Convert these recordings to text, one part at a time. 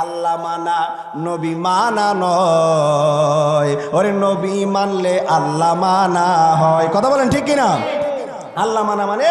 আল্লাহ মানা, নবী মানা নয়। ওরে নবী মানলে আল্লাহ মানা হয়। কথা বলেন ঠিক কিনা? আল্লাহ মানা মানে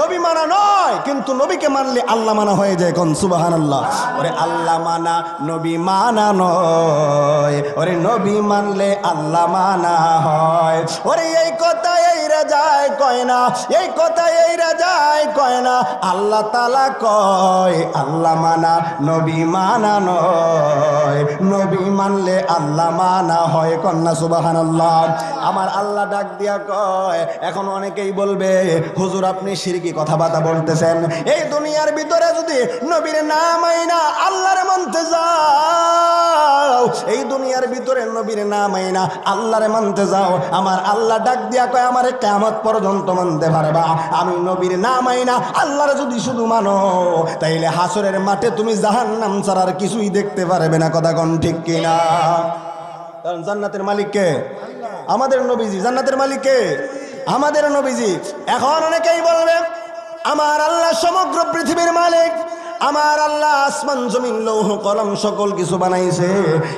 নবী মানা নয়, কিন্তু নবীকে মানলে আল্লাহ মানা হয়ে যায় কোন? সুবাহান আল্লাহ ওরে আল্লাহ মানা, নবী মানা নয়। ওরে নবী মানলে আল্লাহ মানা হয়। ওরে এই কথা এই রাজায় কয় না, এই কথা এই রাজায় কয় না, আল্লাহ তালা কয়, আল্লাহ মানা, নবী মানা নয়। নবী মানলে আল্লাহ মানা হয় কন্যা সুবাহান আল্লাহ আমার আল্লাহ ডাক দিয়া কয়, এখন অনেকেই বলবে, হুজুর আপনি সিরকি কথাবার্তা বলতেছেন? এই দুনিয়ার ভিতরে যদি নবীর নাম আইনা, আল্লাহর মানতে যাও, এই দুনিয়ার ভিতরে নবীর নাম আইনা, আল্লাহরে মানতে যাও, আমার আল্লাহ ডাক দিয়া কয়, আমার কেমত পর্যন্ত মানতে পারবা আমি নবীর নাম আইনা, আল্লাহরে যদি শুধু মানো, তাইলে হাসরের মাঠে তুমি জাহান নাম ছাড়ার কিছুই দেখতে পারবে না। কথা কোন ঠিক কিনা কারণ জান্নাতের মালিককে আমাদের নবীজি। জান্নাতের মালিককে আমাদের নবীজি এখন অনেকেই বলবে আমার আল্লাহ সমগ্র পৃথিবীর মালিক আমার আল্লাহ আসমান, জমিন, লৌহ, কলম সকল কিছু বানাইছে।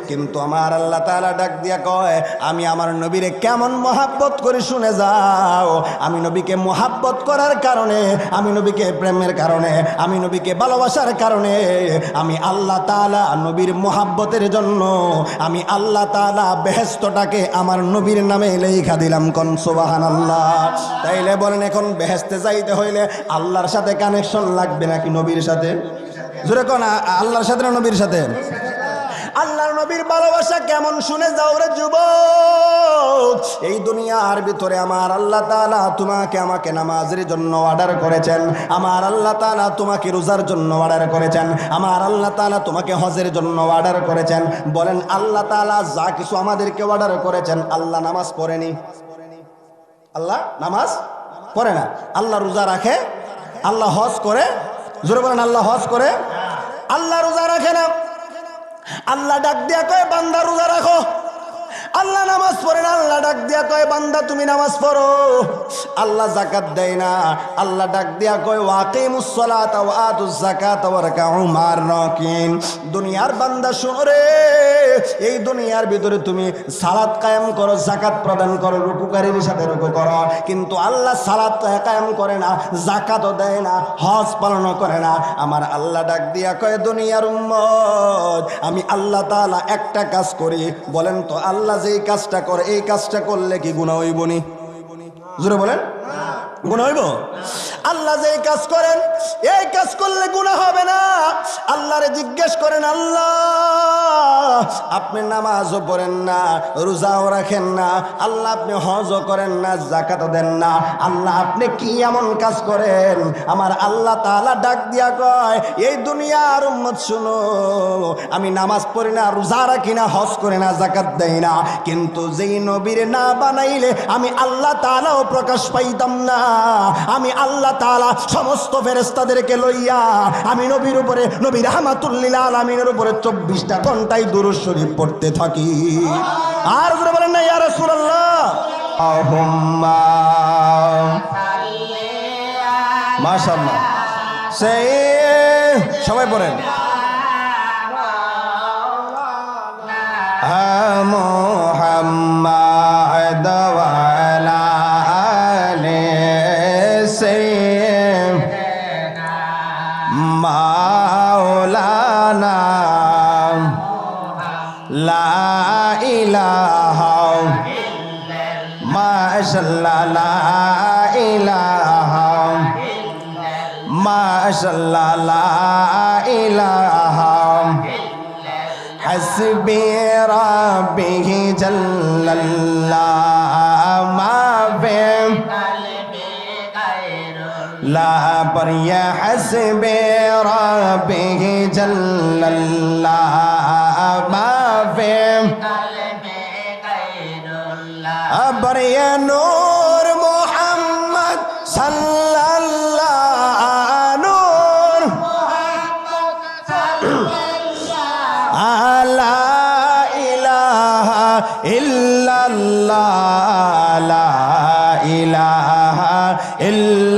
কিন্তু আমার আল্লাহ তাআলা ডাক দিয়া কয়, আমি আমার নবীরে কেমন মহাব্বত করে শুনে যাও। আমি নবীকে মহাব্বত করার কারণে, আমি নবীকে প্রেমের কারণে, আমি নবীকে ভালোবাসার কারণে, আমি আল্লাহ তাআলা নবীর মহাব্বতের জন্য, আমি আল্লাহ তাআলা বেহেস্তটাকে আমার নবীর নামে লেখা দিলাম কন সুবাহান আল্লাহ তাইলে বলেন, এখন বেহেস্তে যাইতে হইলে আল্লাহর সাথে কানেকশন লাগবে নাকি নবীর সাথে? জোরে কোন আল্লাহর সাথে নবীর সাথে? আল্লাহর নবীর ভালোবাসা কেমন শুনে যাও রে যুবক। এই দুনিয়ার ভিতরে আমার আল্লাহ তাআলা তোমাকে আমাকে নামাজের জন্য অর্ডার করেছেন। আমার আল্লাহ তাআলা তোমাকে রোজার জন্য অর্ডার করেছেন। আমার আল্লাহ তাআলা তোমাকে হজের জন্য অর্ডার করেছেন। বলেন, আল্লাহ তাআলা যা কিছু আমাদেরকে অর্ডার করেছেন, আল্লাহ নামাজ পড়েনি। আল্লাহ নামাজ পড়ে না। আল্লাহ রোজা রাখে, আল্লাহ হজ করে জোরে বলেন, আল্লাহ হজ করে। আল্লাহ রোজা রাখে না। আল্লাহ ডাক দিয়া কয়, বান্দা রোজা রাখো। আল্লাহ নামাজ পড়ে না, আল্লাহ ডাক দিয়া কয়, বান্দা, তুমি নামাজ পড়ো। আল্লাহ জাকাত দেয় না। আল্লাহ ডাক দিয়া কয় ওয়াকিমুস সালাতা ওয়া আতুজ যাকাতা ওয়ারকাউ মার রাকিন দুনিয়ার বান্দা শুনো রে, এই দুনিয়ার ভিতরে তুমি সালাত কায়েম করো জাকাত প্রদান করো, রুকুকারীর সাথে রুকু করো। কিন্তু আল্লাহ সালাত কায়েম করে না জাকাতও দেয় না, হজ পালন করে না। আমার আল্লাহ ডাক দিয়া কয়, দুনিয়ার উম্মত, আমি আল্লাহ তাআলা একটা কাজ করি। বলেন তো, আল্লাহ যেই কাজটা করে এই কাজটা করলে কি গুণা হইবনি? জোরে বলেন। গুনাহ হইব? আল্লাহ যেই কাজ করেন, এই কাজ করলে গুনাহ হবে না। আল্লাহরে জিজ্ঞেস করেন, আল্লাহ, আপনি নামাজও পড়েন না, রোজাও রাখেন না, আল্লাহ আপনি হজও করেন না জাকাতও দেন না। আল্লাহ, আপনি কি এমন কাজ করেন? আমার আল্লাহ তাআলা ডাক দিয়া কয়, এই দুনিয়ার উম্মত শুনো, আমি নামাজ পড়ি না, রোজা রাখি না, হজ করি না জাকাত দেই না। কিন্তু যেই নবীর না বানাইলে আমি আল্লাহ তাআলাও প্রকাশ পাইতাম না। আমি আল্লাহ তাআলা সমস্ত ফেরেস্তাদেরকে লইয়া আমি নবীর উপরে নবী রহমাতুল্লিল আলমিনের উপরে চব্বিশটা ঘন্টায় দুরুদ শরীফ পড়তে থাকি। আর বলেন না ইয়া রাসূলুল্লাহ। আহুম্মা মাশাআল্লাহ। সেই সবাই পড়েন لا إله ما شاء الله لا إله حسبي ربي جل الله ما في لا بري حسبي ربي جل الله ما في قلبي بري نور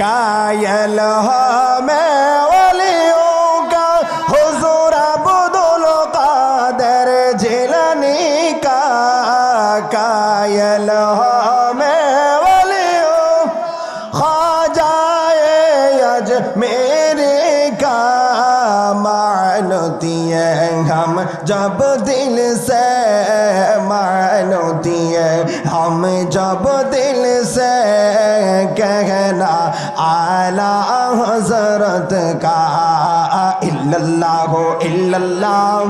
कायल में वलियों का, हुजूर अब्दुल कादर जिलनी का। कायल में वलियों ख्वाजाए अज मेरे का। मानती है हम जब दिल से, मानती है हम जब दिल से कहना আলা হজরত কা ইল্লাল্লাহ ইল্লাল্লাহ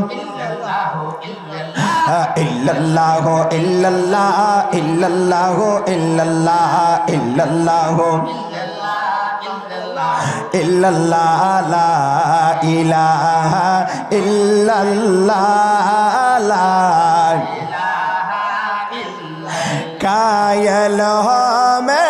ইল্লাল্লাহ ইল্লাল্লাহ ইল্লাল্লাহ ইল্লাল্লাহ ইল্লাল্লাহ ইল্লাল্লাহ লা ইলাহা ইল্লাল্লাহ কায়ল মে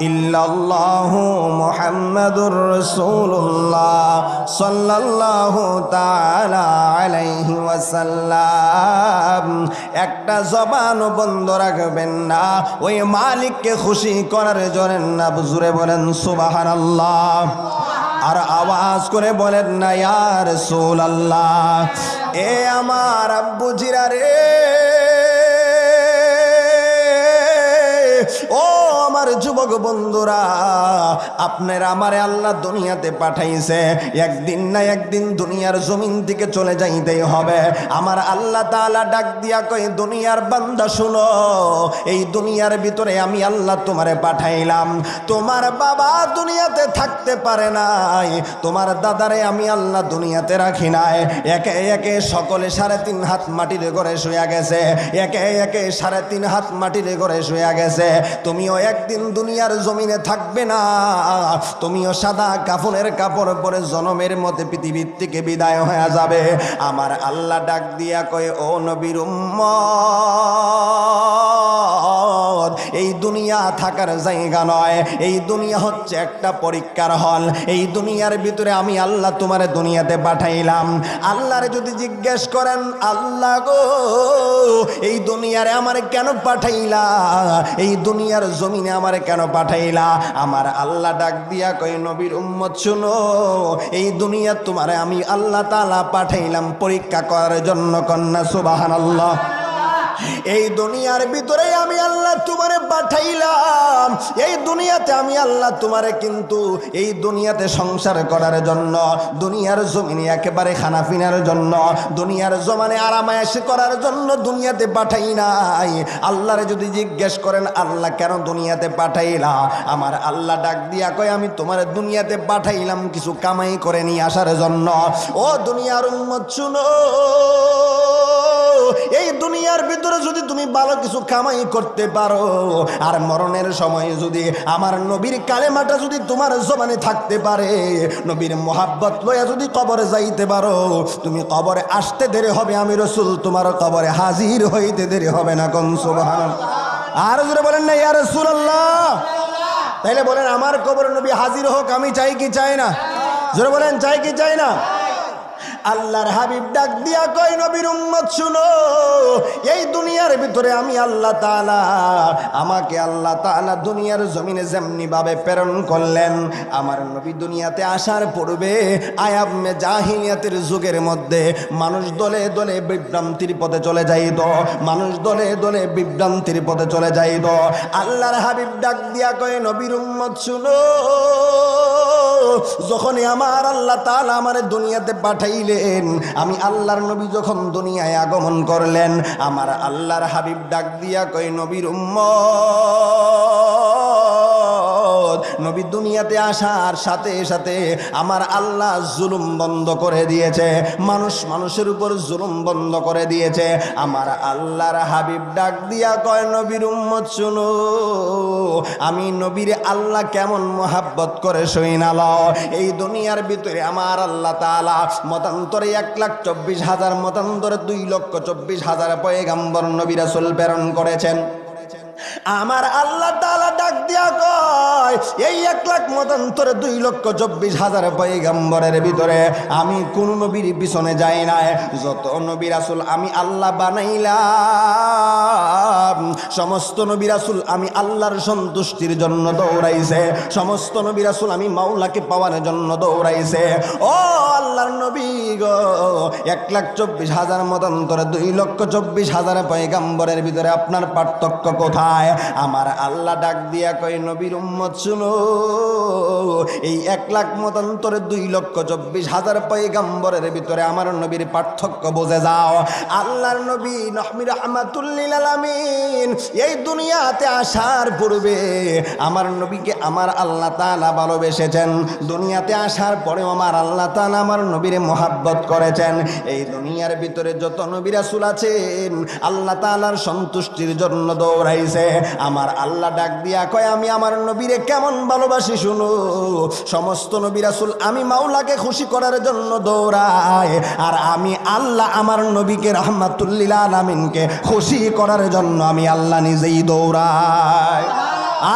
ইল্লাল্লাহু মুহাম্মাদুর রাসূলুল্লাহ সাল্লাল্লাহু একটা জবান বন্ধ রাখবেন না, ওই মালিককে খুশি করার জন্য বুজুরে বলেন সুবহানাল্লাহ। আর আওয়াজ করে বলেন না ইয়ার আল্লাহ এ আমার আব্বু রে। ও আমার যুবক বন্ধুরা, আপনার আমার আল্লাহ দুনিয়াতে পাঠাইছে। একদিন না একদিন দুনিয়ার জমিন থেকে চলে যাইতেই হবে। আমার আল্লাহ তাআলা ডাক দিয়া কই দুনিয়ার বান্দা শুনো, এই দুনিয়ার ভিতরে আমি আল্লাহ তোমারে পাঠাইলাম। তোমার বাবা দুনিয়াতে থাকতে পারে নাই, তোমার দাদারে আমি আল্লাহ দুনিয়াতে রাখি নাই। একে একে সকলে সাড়ে তিন হাত মাটির ঘরে শুয়ে গেছে। একে একে সাড়ে তিন হাত মাটির ঘরে শুয়ে গেছে। তুমিও একদিন দুনিয়ার জমিনে থাকবে না। তুমিও সাদা কাফনের কাপড় পরে জনমের মতে পৃথিবীর থেকে বিদায় হয়ে যাবে। আমার আল্লাহ ডাক দিয়া কয়ে, ও নবীর উম্মত! এই দুনিয়া থাকার জায়গা নয়। এই দুনিয়া হচ্ছে একটা পরীক্ষার হল। এই দুনিয়ার ভিতরে আমি আল্লাহ তোমার দুনিয়াতে পাঠাইলাম। আল্লাহরে যদি জিজ্ঞেস করেন, আল্লাহ গো, এই দুনিয়ারে আমার কেন পাঠাইলা? এই দুনিয়ার জমিনে আমার কেন পাঠাইলা? আমার আল্লাহ ডাক দিয়া কই নবীর উম্মত, শুনো, এই দুনিয়া তোমারে আমি আল্লাহ তালা পাঠাইলাম পরীক্ষা করার জন্য কন্যা, সুবহানাল্লাহ। এই দুনিয়ার ভিতরে আমি আল্লাহ তোমারে পাঠাইলাম। এই দুনিয়াতে আমি আল্লাহ তোমারে কিন্তু এই দুনিয়াতে সংসার করার জন্য, দুনিয়ার জমিনে একেবারে খানা পিনার জন্য, দুনিয়ার জমানে আরামায়াস করার জন্য দুনিয়াতে পাঠাই নাই। আল্লাহরে যদি জিজ্ঞেস করেন, আল্লাহ কেন দুনিয়াতে পাঠাইলা? আমার আল্লাহ ডাক দিয়া কয়, আমি তোমার দুনিয়াতে পাঠাইলাম কিছু কামাই করে নিয়ে আসার জন্য। ও দুনিয়ার উম্মত, শুনো। দুনিয়ার ভিতরে যদি তুমি ভালো কিছু কামাই করতে পারো, আর মরণের সময় যদি আমার নবীর কালেমাটা যদি তোমার জমানে থাকতে পারে, নবীর মোহাব্বত লইয়া যদি কবরে যাইতে পারো, তুমি কবরে আসতে দেরি হবে, আমি রসুল তোমার কবরে হাজির হইতে দেরি হবে না, কোন সুবহান আর জোরে বলেন না, ইয়া রাসূলুল্লাহ। তাইলে বলেন, আমার কবরে নবী হাজির হোক, আমি চাই কি চাই না? জোরে বলেন, চাই কি চাই না? আল্লাহর হাবিব ডাক দিয়া কয়, নবীর উম্মত শুনো, এই দুনিয়ার ভিতরে আমি আল্লাহ তাআলা, আমাকে আল্লাহ তাআলা দুনিয়ার জমিনে যেমনি ভাবে প্রেরণ করলেন, আমার নবী দুনিয়াতে আসার পূর্বে আয়ামে জাহিলিয়াতের যুগের মধ্যে মানুষ দলে দলে বিভ্রান্তির পথে চলে যাইত, মানুষ দলে দলে বিভ্রান্তির পথে চলে যাইত। আল্লাহর হাবিব ডাক দিয়া কয়, নবীর উম্মত শুনো যখনই আমার আল্লাহ তালা আমার দুনিয়াতে পাঠাইলেন, আমি আল্লাহর নবী যখন দুনিয়ায় আগমন করলেন, আমার আল্লাহর হাবিব ডাক দিয়া কই নবীর উম্মত! নবী দুনিয়াতে আসার সাথে সাথে আমার আল্লাহ জুলুম বন্ধ করে দিয়েছে, মানুষ মানুষের উপর জুলুম বন্ধ করে দিয়েছে। আমার আল্লাহর হাবিব ডাক দিয়া কয়, নবীর উম্মত শুনো, আমি নবীর আল্লাহ কেমন মোহাব্বত করে সইনাল এই দুনিয়ার ভিতরে আমার আল্লাহ তালা মতান্তরে এক লাখ চব্বিশ হাজার, মতান্তরে দুই লক্ষ চব্বিশ হাজার পয়গাম্বর নবী রাসূল প্রেরণ করেছেন। আমার আল্লাহ তাআলা ডাক দিয়া কয়, এই এক লাখ মতান্তরে দুই লক্ষ চব্বিশ হাজার পয়গাম্বরের ভিতরে আমি কোন নবীর পিছনে যাই না যত নবী রাসূল আমি আল্লাহ বানাইলাম, সমস্ত নবী রাসূল আমি আল্লাহর সন্তুষ্টির জন্য দৌড়াইছে, সমস্ত নবী রাসূল আমি মাওলাকে পাওয়ার জন্য দৌড়াইছে। ও আল্লাহর নবী গো, এক লাখ চব্বিশ হাজার মতান্তরে দুই লক্ষ চব্বিশ হাজার পয়গাম্বরের ভিতরে আপনার পার্থক্য কোথায়? আমার আল্লাহ ডাক দিয়া কই নবীর উম্মত শুনো, এই এক লাখ মতান্তরে দুই লক্ষ চব্বিশ হাজার পয়গাম্বরের ভিতরে আমার নবীর পার্থক্য বুঝে যাও। আল্লাহর নবী নহমির রহমাতুল্লিল আলামিন এই দুনিয়াতে আসার পূর্বে আমার নবীকে আমার আল্লাহ তাআলা ভালোবেসেছেন। দুনিয়াতে আসার পরেও আমার আল্লাহ তাআলা আমার নবীর মোহাব্বত করেছেন। এই দুনিয়ার ভিতরে যত নবী রাসূল আছেন, আল্লাহ তাআলার সন্তুষ্টির জন্য দৌড়াইছে আমার আল্লাহ ডাক দিয়া কয়, আমি আমার নবীরে কেমন ভালোবাসি শুনো। সমস্ত নবী রাসূল আমি মাওলাকে খুশি করার জন্য দৌড়াই আর আমি আল্লাহ আমার নবীকে রহমাতুল্লিল আলামিনকে খুশি করার জন্য আমি আল্লাহ নিজেই দৌড়াই।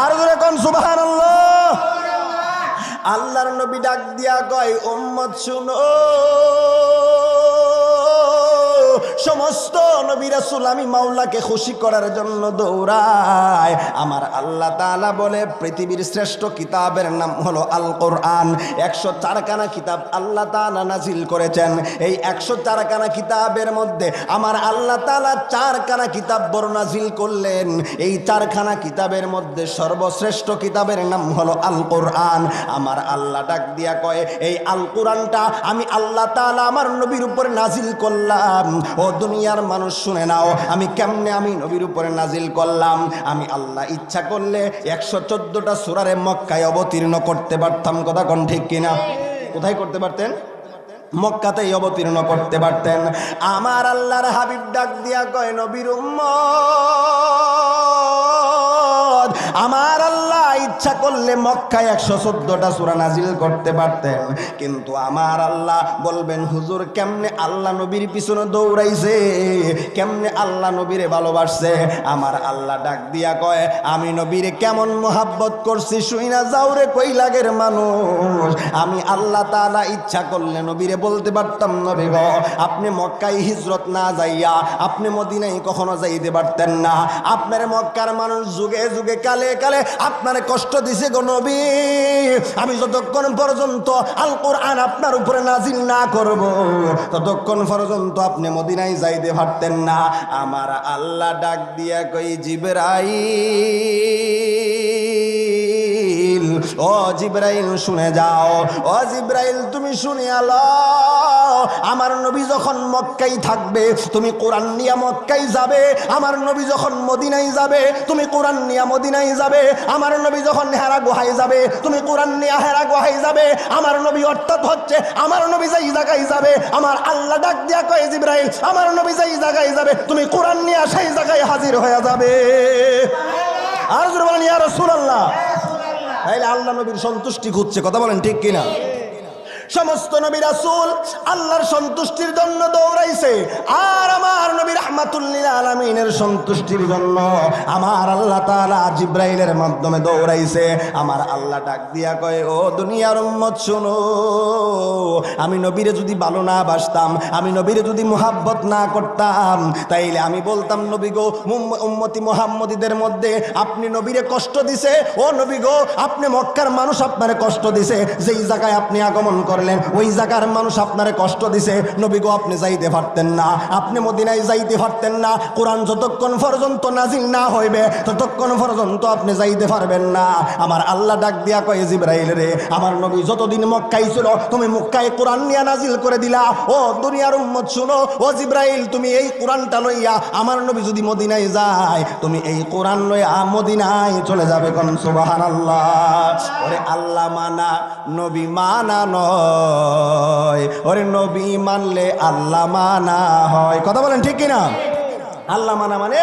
আর ধরে কোন সুবহানাল্লাহ? আল্লাহর নবী ডাক দিয়া কয়, উম্মত শুনো। সমস্ত নবী রাসূল আমি মাওলাকে খুশি করার জন্য দৌড়ায় আমার আল্লাহ তাআলা বলে, পৃথিবীর শ্রেষ্ঠ কিতাবের নাম হলো আল কোরআন একশো চারখানা কিতাব আল্লাহ তাআলা নাজিল করেছেন। এই একশো চারখানা কিতাবের মধ্যে আমার আল্লাহ তাআলা চারখানা কিতাব বড় নাজিল করলেন। এই চারখানা কিতাবের মধ্যে সর্বশ্রেষ্ঠ কিতাবের নাম হলো আল কোরআন আমার আল্লাহ ডাক দিয়া কয়, এই আল কোরআনটা আমি আল্লাহ তাআলা আমার নবীর উপরে নাজিল করলাম। ও দুনিয়ার মানুষ শুনে নাও, আমি কেমনে আমি নবীর উপরে নাজিল করলাম? আমি আল্লাহ ইচ্ছা করলে একশো চোদ্দটা সুরারে মক্কায় অবতীর্ণ করতে পারতাম, কথা কোন ঠিক কিনা? কোথায় করতে পারতেন? মক্কাতেই অবতীর্ণ করতে পারতেন। আমার আল্লাহর হাবিব ডাক দিয়া কয়, নবীর আমার ইচ্ছা করলে মক্কায় একশো চোদ্দটা সুরা নাজিল করতে পারতেন। কিন্তু আমার আল্লাহ বলবেন, হুজুর, কেমনে আল্লাহ নবীর পিছনে দৌড়াইছে? কেমনে আল্লাহ নবীরে ভালোবাসছে? আমার আল্লাহ ডাক দিয়া কয়, আমি নবীরে কেমন মোহাব্বত করছি শুই না যাও রে কই লাগের মানুষ। আমি আল্লাহ তাআলা ইচ্ছা করলে নবীরে বলতে পারতাম নবী গো। আপনি মক্কায় হিজরত না যাইয়া, আপনি মদিনায় কখনো যাইতে পারতেন না। আপনার মক্কার মানুষ যুগে যুগে কালে কালে আপনার কষ্ট দিছে গণবি আমি যতক্ষণ পর্যন্ত আল কোরআন আপনার উপরে নাজিল না করব, ততক্ষণ পর্যন্ত আপনি মদিনায় যাইতে পারতেন না। আমার আল্লাহ ডাক দিয়া কই জিবরাইল। ও জিব্রাইল, শুনে যাও। ও জিব্রাইল, তুমি শুনে আলো। আমার নবী যখন মক্কাই থাকবে, তুমি কোরআন নিয়ে মক্কাই যাবে। আমার নবী যখন মদিনায় যাবে, তুমি কোরআন নিয়া মদিনায় যাবে। আমার নবী যখন হেরা গুহায় যাবে, তুমি কোরআন নিয়া হেরা গুহায় যাবে। আমার নবী অর্থাৎ হচ্ছে, আমার নবী যেই জায়গায় যাবে, আমার আল্লাহ ডাক দিয়া কয়, জিব্রাইল, আমার নবী যেই জায়গায় যাবে, তুমি কোরআন নিয়ে সেই জায়গায় হাজির হয়ে যাবে। আর জোরে বলেন রাসূলুল্লাহ। তাইলে আল্লাহ নবীর সন্তুষ্টি খুঁজছে কথা বলেন ঠিক কিনা? সমস্ত নবী রাসূল আল্লাহর সন্তুষ্টির জন্য দৌড়াইছে। আর আমার নবী রাহমাতুল্লিল আলামিনের সন্তুষ্টির জন্য আমার আল্লাহ তাআলা জিব্রাইলের মাধ্যমে দৌড়াইছে। আমার আল্লাহ ডাক দিয়া কয়, ও দুনিয়ার উম্মত, শুনো। আমি নবীরে যদি ভালো না বাসতাম, আমি নবীরে যদি মোহাব্বত না করতাম, তাইলে আমি বলতাম, নবী গো মুম- উম্মতি মোহাম্মদীদের মধ্যে আপনি নবীরে কষ্ট দিছে। ও নবী গো, আপনি মক্কার মানুষ আপনারে কষ্ট দিছে। যেই জায়গায় আপনি আগমন করলেন, ওই জায়গার মানুষ আপনারে কষ্ট দিছে। নবী গো, আপনি যাইতে পারতেন না। আপনি মদিনায় যাইতে পারতেন না। কোরআন যতক্ষণ পর্যন্ত নাজিল না হইবে, ততক্ষণ পর্যন্ত আপনি যাইতে পারবেন না। আমার আল্লাহ ডাক দিয়া কয়ে, জিব্রাইল রে, আমার নবী যতদিন মক্কাই ছিল, তুমি মক্কায় কোরআন নিয়ে নাজিল করে দিলা। ও দুনিয়ার উম্মত, শুনো। ও জিব্রাইল, তুমি এই কোরআনটা লইয়া আমার নবী যদি মদিনায় যায়, তুমি এই কোরআন লইয়া মদিনায় চলে যাবে কোন, সুবহানাল্লাহ। ওরে আল্লাহ মানা, নবী মানা নয়। ওরে নবী মানলে আল্লাহ মানা হয়। কথা বলেন ঠিক কিনা? আল্লাহ মানা মানে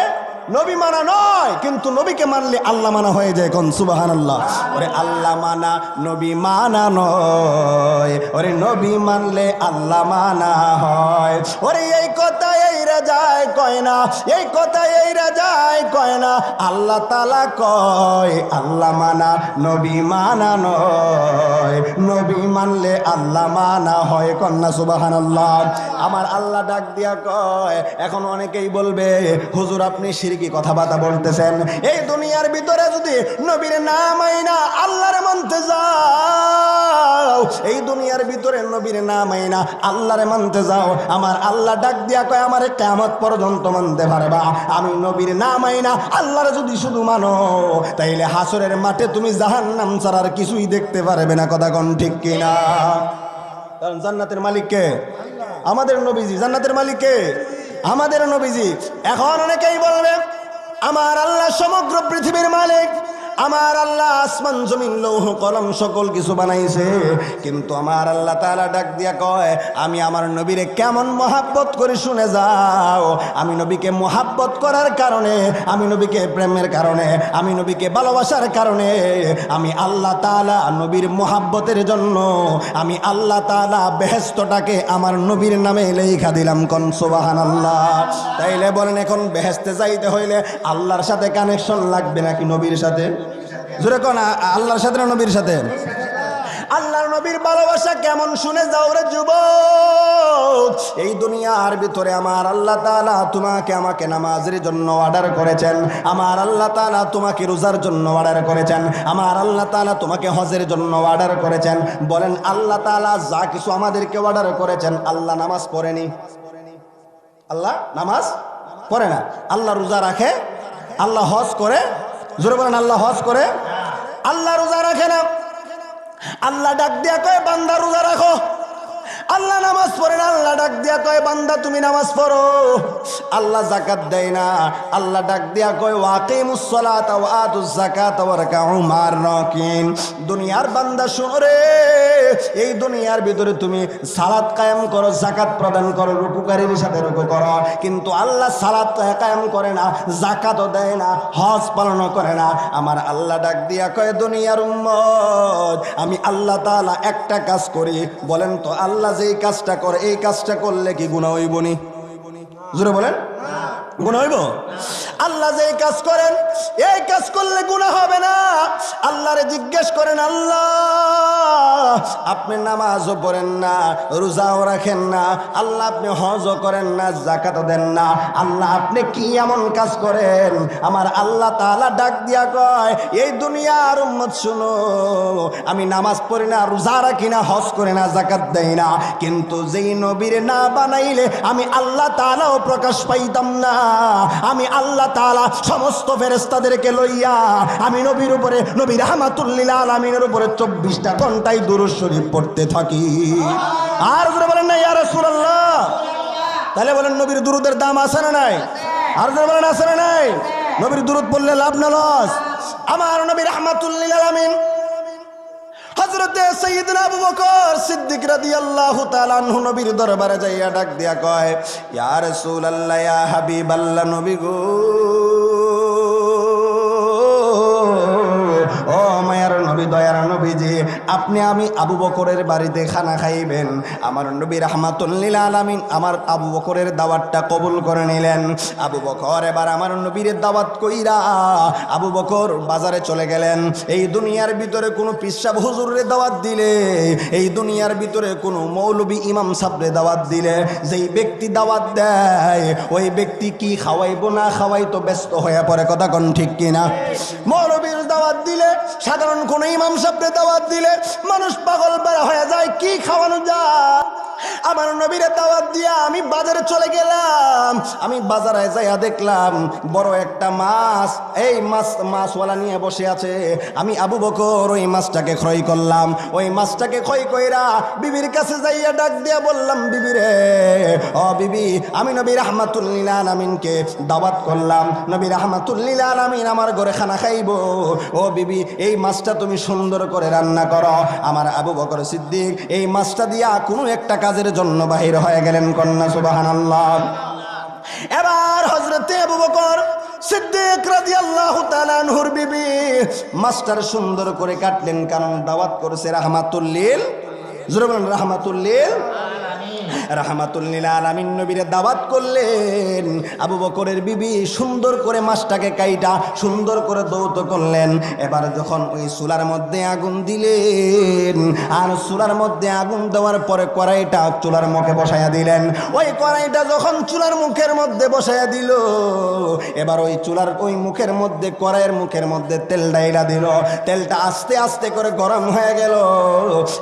নবী মানা নয়, কিন্তু নবীকে মানলে আল্লাহ মানা হয়ে যায় কোন? সুবাহান আল্লাহ ওরে আল্লাহ মানা, নবী মানা নয়। ওরে নবী মানলে আল্লাহ মানা হয়। ওরে এই কথা এই রাজায় কয় না, এই কথা এই রাজায় কয় না, আল্লাহ তালা কয়, আল্লাহ মানা, নবী মানা নয়। নবী মানলে আল্লাহ মানা হয় কন্যা সুবাহান আল্লাহ আমার আল্লাহ ডাক দিয়া কয়, এখন অনেকেই বলবে, হুজুর আপনি সিরকি কথাবার্তা বলতেছেন? এই দুনিয়ার ভিতরে যদি নবীর নাম আইনা, আল্লাহর মানতে যাও, এই দুনিয়ার ভিতরে নবীর নাম আইনা, আল্লাহরে মানতে যাও, আমার আল্লাহ ডাক দিয়া কয়, আমার কেমত পর্যন্ত মানতে পারবা আমি নবীর নাম আইনা, আল্লাহরে যদি শুধু মানো, তাইলে হাসরের মাঠে তুমি জাহান্নাম ছাড়ার কিছুই দেখতে পারবে না। কথা কোন ঠিক কিনা কারণ জান্নাতের মালিককে আমাদের নবীজি। জান্নাতের মালিককে আমাদের নবীজি এখন অনেকেই বলবে আমার আল্লাহ সমগ্র পৃথিবীর মালিক আমার আল্লাহ আসমান, জমিন, লৌহ, কলম সকল কিছু বানাইছে। কিন্তু আমার আল্লাহ তাআলা ডাক দিয়া কয়, আমি আমার নবীরে কেমন মহাব্বত করে শুনে যাও। আমি নবীকে মহাব্বত করার কারণে, আমি নবীকে প্রেমের কারণে, আমি নবীকে ভালোবাসার কারণে, আমি আল্লাহ তাআলা নবীর মহাব্বতের জন্য, আমি আল্লাহ তাআলা বেহেস্তটাকে আমার নবীর নামে লেখা দিলাম কন সুবাহান আল্লাহ তাইলে বলেন, এখন বেহেস্তে যাইতে হইলে আল্লাহর সাথে কানেকশন লাগবে নাকি নবীর সাথে? জোরে কোন আল্লাহর সাথে নবীর সাথে? আল্লাহর নবীর ভালোবাসা কেমন শুনে যাও রে যুবক। এই দুনিয়ার ভিতরে আমার আল্লাহ তাআলা তোমাকে আমাকে নামাজের জন্য অর্ডার করেছেন। আমার আল্লাহ তাআলা তোমাকে রোজার জন্য অর্ডার করেছেন। আমার আল্লাহ তাআলা তোমাকে হজের জন্য অর্ডার করেছেন। বলেন, আল্লাহ তাআলা যা কিছু আমাদেরকে অর্ডার করেছেন, আল্লাহ নামাজ পড়েনি। আল্লাহ নামাজ পড়ে না। আল্লাহ রোজা রাখে, আল্লাহ হজ করে জোরে বলেন, আল্লাহ হজ করে। আল্লাহ রোজা রাখে না। আল্লাহ ডাক দিয়া কয়, বান্দা রোজা রাখো। আল্লাহ নামাজ পড়ে না, আল্লাহ ডাক দিয়া কয়, বান্দা, তুমি নামাজ পড়ো। আল্লাহ জাকাত দেয় না। আল্লাহ ডাক দিয়া কয় ওয়াকিমুস সালাতা ওয়া আতুজ যাকাতা ওয়ারকাউ মার রাকিন। দুনিয়ার বান্দা শুনো রে, এই দুনিয়ার ভিতরে তুমি সালাত কায়েম করো জাকাত প্রদান করো রুকুকারীর সাথে রুকু করো। কিন্তু আল্লাহ সালাত কায়েম করে না জাকাতও দেয় না, হজ পালনও করে না। আমার আল্লাহ ডাক দিয়া কয়, দুনিয়ার উম্মত, আমি আল্লাহ তাআলা একটা কাজ করি। বলেন তো, আল্লাহ যেই কাজটা করে এই কাজটা করলে কি গুণা হইবনি? জোরে বলেন। গুনাহ হইব? আল্লাহ যেই কাজ করেন, এই কাজ করলে গুনাহ হবে না। আল্লাহরে জিজ্ঞেস করেন, আল্লাহ, আপনি নামাজও পড়েন না, রোজাও রাখেন না, আল্লাহ আপনি হজও করেন না জাকাতও দেন না। আল্লাহ, আপনি কি এমন কাজ করেন? আমার আল্লাহ তাআলা ডাক দিয়া কয়, এই দুনিয়ার উম্মত শুনো, আমি নামাজ পড়ি না, রোজা রাখি না, হজ করি না জাকাত দেই না। কিন্তু যেই নবীর না বানাইলে আমি আল্লাহ তাআলাও প্রকাশ পাইতাম না। আমি আল্লাহ তাআলা সমস্ত ফেরেস্তাদেরকে লইয়া, আমি নবীর উপরে, নবী রহমাতুল্লিল আলমিনের উপরে চব্বিশটা ঘন্টায় দুরুদ শরীফ পড়তে থাকি। আর বলেন না, ইয়া রাসূলুল্লাহ। তাহলে বলেন, নবীর দুরুদের দাম আছে না নাই? আর বলেন, আছে না নাই? নবীর দুরুদ পড়লে লাভ না, লস। আমার নবী রহমাতুল্লিল আলামিন হজরতে সৈয়দনা আবু বকর সিদ্দিক রাদি আল্লাহ তালানহু নবীর দরবারে যাইয়া ডাক দিয়া কয়, ইয়া আল্লাহ ইয়া হাবিবাল্লাহ নবী গো। দয়ার নবীজি, আপনি আমি আবু বকরের বাড়িতে খানা খাইবেন। আমার নবী রহমাতুল্লিল আলামিন আমার আবু বকরের দাওয়াতটা কবুল করে নিলেন। আবু বকর, এবার আমার নবীর দাওয়াত কইরা আবু বকর বাজারে চলে গেলেন। এই দুনিয়ার ভিতরে কোনো পিসাব হুজুরের দাওয়াত দিলে, এই দুনিয়ার ভিতরে কোনো মৌলবী ইমাম সাবরে দাওয়াত দিলে, যেই ব্যক্তি দাওয়াত দেয়, ওই ব্যক্তি কি খাওয়াইবো না খাওয়াই তো ব্যস্ত হয়ে পড়ে, কথা কোন ঠিক কিনা? মৌলবীর দাওয়াত দিলে সাধারণ কোন ইমাম সাহেব দাওয়াত দিলে মানুষ পাগল বেড়া হয়ে যায় কি খাওয়ানো যায়? আমার নবীর দাওয়াত দিয়া আমি বাজারে চলে গেলাম। আমি বাজারে যাইয়া দেখলাম, বড় একটা মাছ, এই মাছ, মাছওয়ালা নিয়ে বসে আছে। আমি আবু বকর ওই মাছটাকে ক্রয় করলাম। ওই মাছটাকে ক্রয় কইরা বিবির কাছে যাইয়া ডাক দিয়া বললাম, বিবি রে ও বিবি, আমি নবী রহমাতুল্লিল আলামিনকে দাওয়াত করলাম। নবী রহমাতুল্লিল আলামিন আমার ঘরে খানা খাইব। ও বিবি, এই মাছটা তুমি সুন্দর করে রান্না করো। আমার আবু বকর সিদ্দিক, এই মাছটা দিয়া কোনো একটা কাজের জন্য বাহির হয়ে গেলেন কন্যা সুবাহান আল্লাহ এবার হজরতে আবু বকর সিদ্দিক রাদিয়াল্লাহু তাআলা আনহুর বিবি মাস্টার সুন্দর করে কাটলেন, কারণ দাওয়াত করেছে রাহমাতুল্লিল জোরে বলেন রাহমাতুল্লিল রাহমাতুল্লিল আলামিন নবীরে দাওয়াত করলেন। আবু বকরের বিবি সুন্দর করে মাছটাকে কাইটা সুন্দর করে দৌত করলেন। এবার যখন ওই চুলার মধ্যে আগুন দিলেন, আর চুলার মধ্যে আগুন দেওয়ার পরে কড়াইটা চুলার মুখে বসাইয়া দিলেন। ওই কড়াইটা যখন চুলার মুখের মধ্যে বসাইয়া দিল, এবার ওই চুলার ওই মুখের মধ্যে, কড়াইয়ের মুখের মধ্যে তেল ডাইলা দিল। তেলটা আস্তে আস্তে করে গরম হয়ে গেল।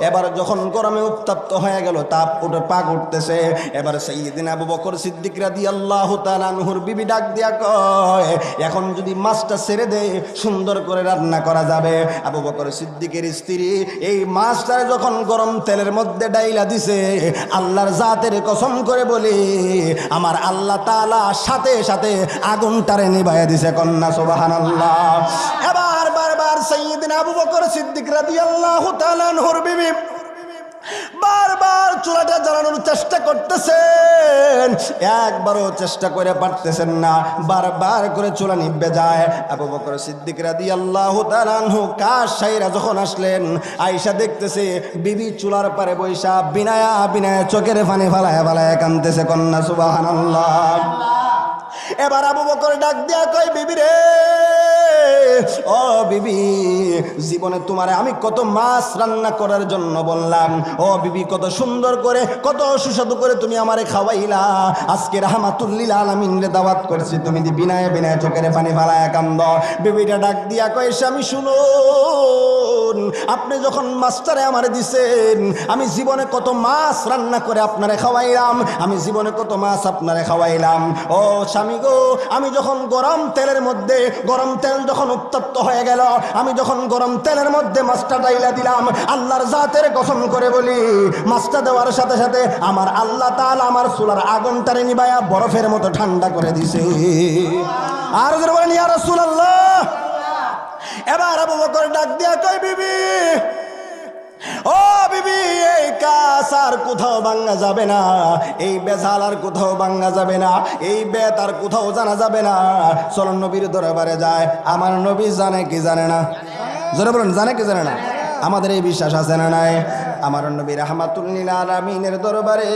এবার যখন গরমে উত্তপ্ত হয়ে গেল, তাপ উঠে পাক উঠতেছে। এবার সাইয়্যিদিন আবু বকর সিদ্দিক রাদিয়াল্লাহু তাআলা আনহুর বিবি ডাক দিয়া কয়, এখন যদি মাছটা ছেড়ে দেয় সুন্দর করে রান্না করা যাবে। আবু বকর সিদ্দিকের স্ত্রী এই মাছটা যখন গরম তেলের মধ্যে ডাইলা দিছে, আল্লাহর জাতের কসম করে বলি, আমার আল্লাহ তালা সাথে সাথে আগুনটারে নিভাইয়া দিছে, কন্যা সোবাহান আল্লাহ এবার বারবার সাইয়্যিদিন আবু বকর সিদ্দিক রাদিয়াল্লাহু তাআলা আনহুর বিবি বারবার চুলাটা জ্বালানোর চেষ্টা করতেছেন। একবারও চেষ্টা করে পারতেছেন না। বারবার করে চুলা নিবে যায়। আবু বকর সিদ্দিক রাদি আল্লাহ তালানহু কাশ সাইরা যখন আসলেন আয়সা দেখতেছে, বিবি চুলার পারে বৈশা বিনায়া বিনায়া চোখের ফানে ফালায় ফালায় কানতেছে কন্যা, সুবাহানাল্লাহ। এবার আবু বকর ডাক দিয়া কয়, বিবি রে, ও বিবি, জীবনে তোমারে আমি কত মাছ রান্না করার জন্য বললাম। ও বিবি, কত সুন্দর করে, কত সুস্বাদু করে তুমি আমারে খাওয়াইলা। আজকে রাহমাতুল্লিল আলামিন রে দাওয়াত করেছি, তুমি দি বিনায় বিনায় চোখের পানি ফালায় কান্দ। বিবিটা ডাক দিয়া কয়, স্বামী শুনো আপনি যখন মাস্টারে আমারে দিছেন, আমি জীবনে কত মাছ রান্না করে আপনারে খাওয়াইলাম, আমি জীবনে কত মাছ আপনারে খাওয়াইলাম। ও স্বামী গো, আমি যখন গরম তেলের মধ্যে, গরম তেল যখন উত্তপ্ত হয়ে গেল, আমি যখন গরম তেলের মধ্যে মাছটা ডাইলা দিলাম, আল্লাহর জাতের কসম করে বলি, মাছটা দেওয়ার সাথে সাথে আমার আল্লাহ তাআলা আমার চুলার আগুনটারে নিবায়া বরফের মতো ঠান্ডা করে দিছে। আর বলেন, ইয়া রাসূলুল্লাহ! এবার আবু বকর ডাক দিয়া কই বিবি ও বিবি, এই কাজ আর কোথাও ভাঙ্গা যাবে না। এই বেজাল আর কোথাও ভাঙ্গা যাবে না। এই বেত আর কোথাও জানা যাবে না। চলন নবীর দরবারে যায়। আমার নবী জানে কি জানে না। জোরে বলুন, জানে কি জানে না? আমাদের এই বিশ্বাস আছে না নাই? আমার নবী রাহমাতুল্লিল আলামিনের দরবারে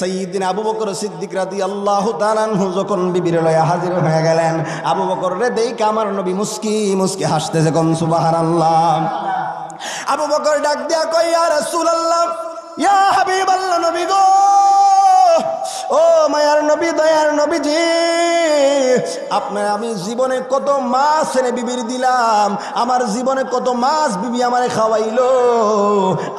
সাইয়্যিদিন আবু বকর সিদ্দিক রাদিয়াল্লাহু তাআলা আনহু যখন বিবির লয়া হাজির হয়ে গেলেন, আবু বকর রে দেইকা আমার নবী মুস্কি মুস্কি হাসতেছে কোন, সুবহানাল্লাহ। আবু বকর ডাক দিয়া কই ইয়া রাসূলুল্লাহ ইয়া হাবিবাল্লাহ নবী গো। ও মায়ার নবী, দয়ার নবীজি, আপনার আমি জীবনে কত মাছ এনে বিবির দিলাম, আমার জীবনে কত মাছ বিবি আমারে খাওয়াইলো।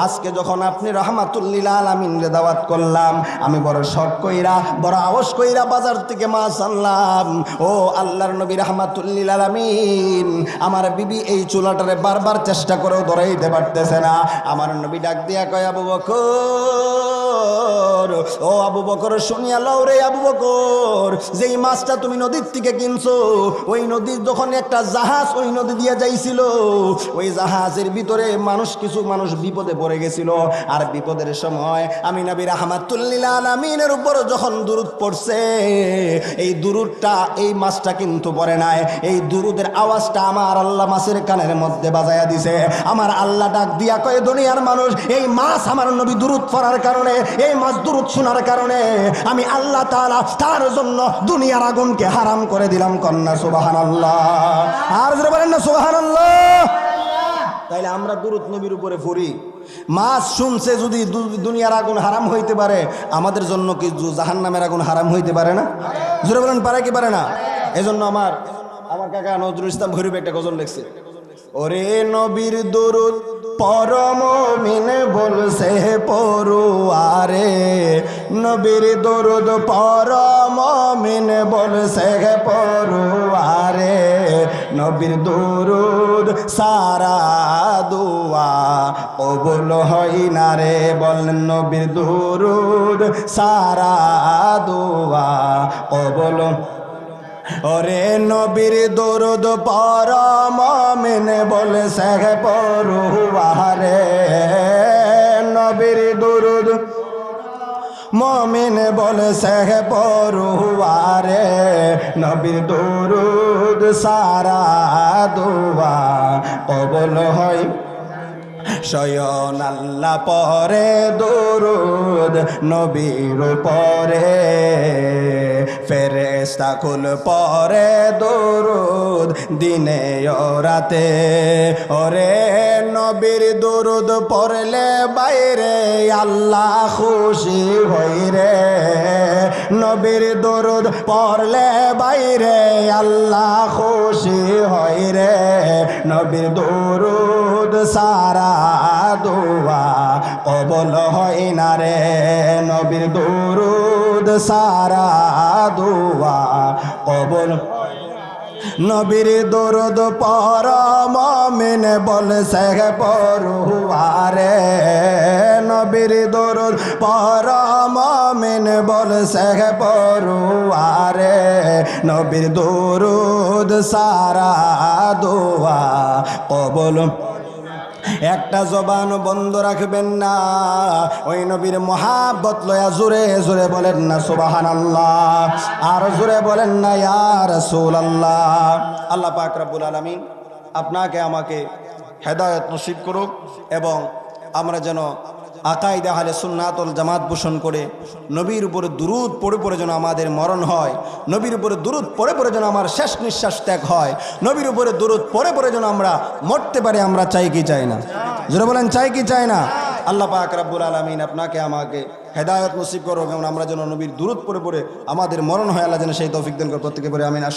আজকে যখন আপনি রহমাতুল্লিল আলামিন রে দাওয়াত করলাম, আমি বড় শখ কইরা, বড় আওস কইরা বাজার থেকে মাছ আনলাম। ও আল্লাহর নবী রহমাতুল্লিল আলামিন, আমার বিবি এই চুলাটারে বারবার চেষ্টা করেও ধরাইতে পারতেছে না। আমার নবী ডাক দিয়া কয়, আবু বকর বকর। ও আবু বকর, শুনিয়া লও রে আবু বকর, যেই মাছটা তুমি নদীর থেকে কিনছো, ওই নদীর যখন একটা জাহাজ ওই নদী দিয়ে যাইছিল, ওই জাহাজের ভিতরে মানুষ, কিছু মানুষ বিপদে পড়ে গেছিল। আর বিপদের সময় আমি নবী রাহমাতুল্লিল আলামিনের উপর যখন দুরুদ পড়ছে, এই দুরুদটা, এই মাছটা কিন্তু পড়ে নাই। এই দুরুদের আওয়াজটা আমার আল্লাহ মাছের কানের মধ্যে বাজায়া দিছে। আমার আল্লাহ ডাক দিয়া কয়ে, দুনিয়ার মানুষ, এই মাছ আমার নবী দুরুদ পড়ার কারণে এই মাছ দুরুদ শোনার কারণে আমি আল্লাহ তাআলা তার জন্য দুনিয়ার আগুনকে হারাম করে দিলাম, কন্যা সুবাহান আল্লাহ আর জোরে বলেন না সুবাহান আল্লাহ তাইলে আমরা দুরুদ নবীর উপরে ফুরি। মাছ শুনছে যদি দুনিয়ার আগুন হারাম হইতে পারে, আমাদের জন্য কি জাহান নামের আগুন হারাম হইতে পারে না? জোরে বলেন, পারে কি পারে না? এজন্য আমার আমার কাকা নজরুল ইসলাম ভৈরব একটা গজল লিখছে। ওরে নবীর দরুদ পরম মিনে বলছে পড়ুয়ারে, নবীর দরুদ পরম মিনে বলছে পড়ুয়ারে, নবীর দরুদ সারা দুয়া কবুল হয় না রে বলেন নবীর দরুদ সারা দুয়া কবুল ওরে নবীর দরুদ পরম মেনে বলে শেখ পড়ুয়ারে নবীর দরুদ মমিন বলে শেখ পড়ুয়ারে নবীর দরুদ সারা দুয়া কবল হয়। শয়ন আল্লাহ পরে দরুদ নবীর পরে ফেরেস্তা কুল পরে দরুদ দিনে ও রাতে। ওরে নবীর দরুদ পড়লে বাইরে আল্লাহ খুশি হই রে নবীর দরুদ পড়লে বাইরে আল্লাহ খুশি হই রে নবীর দরুদ সারা দোয়া কবল হয় না রে নবীর দরুদ সারা দোয়া কবল নবীর দরদ পরম মেনে বলছে পড়ুয়ারে নবীর দরদ পরম মেনে বলছে পড়ুয়ারে নবীর দরুদ সারা দোয়া কবল একটা জবান বন্ধ রাখবেন না। ওই নবীর মহাব্বত লয়া জোরে জোরে বলেন না সুবাহান আল্লাহ আর জোরে বলেন না ইয়ার সুল আল্লাহ আল্লাহ পাক রাবুল আলমিন আপনাকে আমাকে হেদায়ত নসিব করুক এবং আমরা যেন আকাইদে হালে সুন্নাতল জামাত পোষণ করে, নবীর উপরে দুরুদ পড়ে পড়ে যেন আমাদের মরণ হয়, নবীর উপরে দুরুদ পড়ে পড়ে যেন আমার শেষ নিঃশ্বাস ত্যাগ হয়, নবীর উপরে দুরুদ পড়ে পড়ে যেন আমরা মরতে পারি, আমরা চাই কি চাই না? জোরে বলেন, চাই কি চাই না? আল্লাহ পাক রাব্বুল আলামিন আপনাকে, আমাকে হেদায়ত নসিব করো এবং আমরা যেন নবীর দুরুদ পড়ে পড়ে আমাদের মরণ হয়, আল্লাহ যেন সেই তৌফিক দেন করে প্রত্যেকে পরে আমিন।